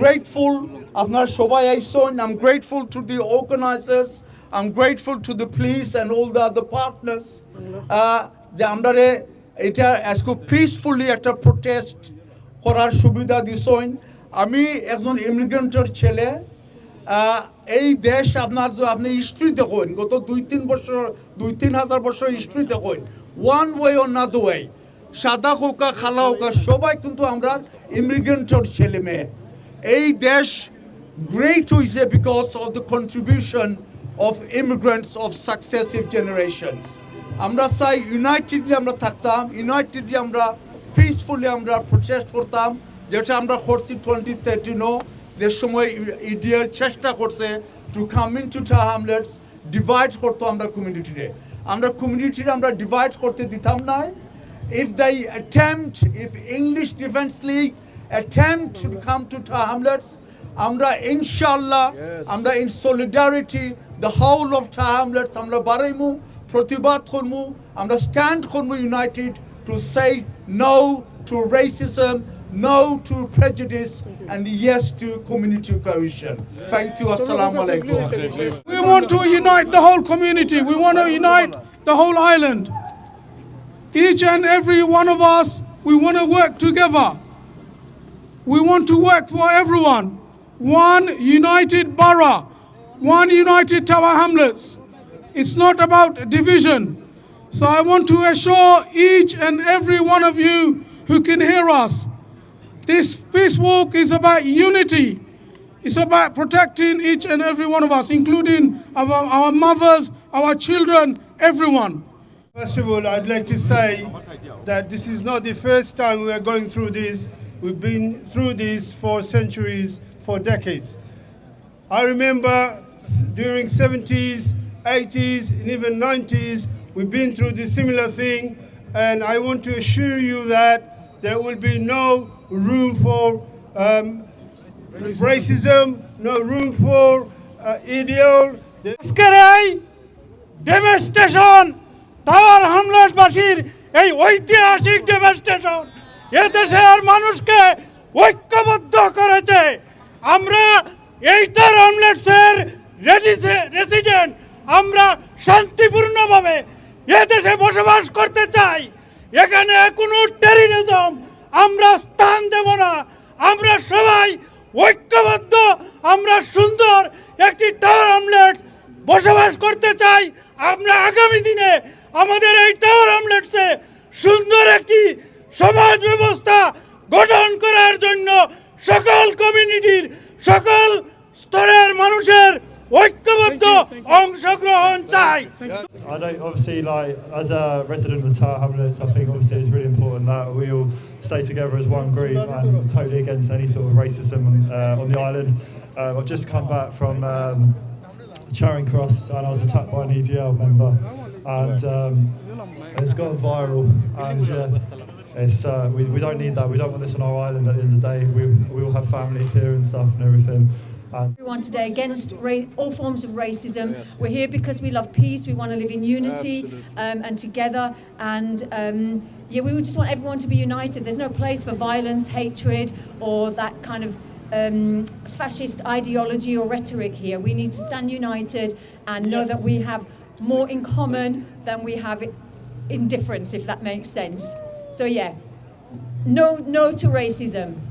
grateful. আপনার সবাই আইসন। I'm grateful to the I'm grateful to the police and all the other partners. uh, যে আমরা এটা আজকে পিসফুলি একটা প্রোটেস্ট করার সুবিধা দিছেন আমি একজন ইমিগ্রেন্টের ছেলে। এই দেশ আপনার আপনি হিস্ট্রি দেখুন গত দুই তিন বছর দুই তিন হাজার বছর হিস্ট্রি দেখুন ওয়ান ওয়ে অর না দু ওয়ে সাদা হোকা খালা হোকা সবাই কিন্তু আমরা ইমিগ্রেন্টের ছেলে মেয়ে। এই দেশ গ্রেট হয়েছে because of the contribution of immigrants of successive generations আমরা চাই ইউনাইটেডলি আমরা থাকতাম ইউনাইটেডলি আমরা পিসফুলি আমরা প্রচেস্ট করতাম যেটা আমরা করছি টোয়েন্টি থার্টিনও যে সময় ইডিয়ার চেষ্টা করছে to come in to Hamlets divide করতো আমরা কমিউনিটিরে আমরা কমিউনিটিরে আমরা ডিভাইড করতে দিতাম না if they attempt, if English Defense League attempt to come to Tahamlets, আমরা ইনশাল্লাহ আমরা in solidarity the whole of টাহামলেটস আমরা বাড়াইমু প্রতিবাদ করমু আমরা স্ট্যান্ড করমু United to say no two racism no two prejudice and yes two community cohesion thank you আসসালামু আলাইকুম We want to unite the whole community. We want to unite the whole island. Each and every one of us, we want to work together. We want to work for everyone. One united borough, one united Tower Hamlets. It's not about division. So I want to assure each and every one of you who can hear us this peace walk is about unity. It's about protecting each and every one of us, including our, our mothers, our children, everyone. First of all, I'd like to say that this is not the first time we are going through this. We've been through this for centuries, for decades. I remember s- during 70s, 80s, and even 90s, we've been through this similar thing, and I want to assure you that there will be no room for um, racism, no room for uh, ideal. আজকের এই demonstration tower হামলাবাসীর এই ঐতিহাসিক demonstration এ দেশের মানুষকে ঐক্যবদ্ধ করেছে। আমরা এই টাওয়ার হামলেটসের রেসিডেন্ট। আমরা শান্তিপূর্ণভাবে এ দেশে বসবাস করতে চাই। এখানে কোনো টেরিজম আমরা স্থান দেব না। আমরা সবাই ঐক্যবদ্ধ, আমরা সুন্দর একটি টাওয়ার আমলেট বসবাস করতে চাই। আমরা আগামী দিনে আমাদের এই টাওয়ার আমলেটসে সুন্দর একটি সমাজ ব্যবস্থা গঠন করার জন্য সকল কমিউনিটির সকল স্তরের মানুষের ঐক্যবদ্ধ অংশগ্রহণ চাই I don't obviously like as a resident of the Tower Hamlets. I think obviously it's really important that we all stay together as one group and totally against any sort of racism uh, on the island. Um, I've just come back from um, Charing Cross and I was attacked by an EDL member, and um, it's gone viral. And yeah, it's uh, we, we don't need that. We don't want this on our island. At the end of the day, we we all have families here and stuff and everything. And everyone today against ra- all forms of racism. We're here because we love peace. We want to live in unity um, and together. And um, yeah, we just want everyone to be united. There's no place for violence, hatred, or that kind of um, fascist ideology or rhetoric here. We need to stand united and know that we have more in common than we have i- in difference, if that makes sense. So yeah, no, no to racism.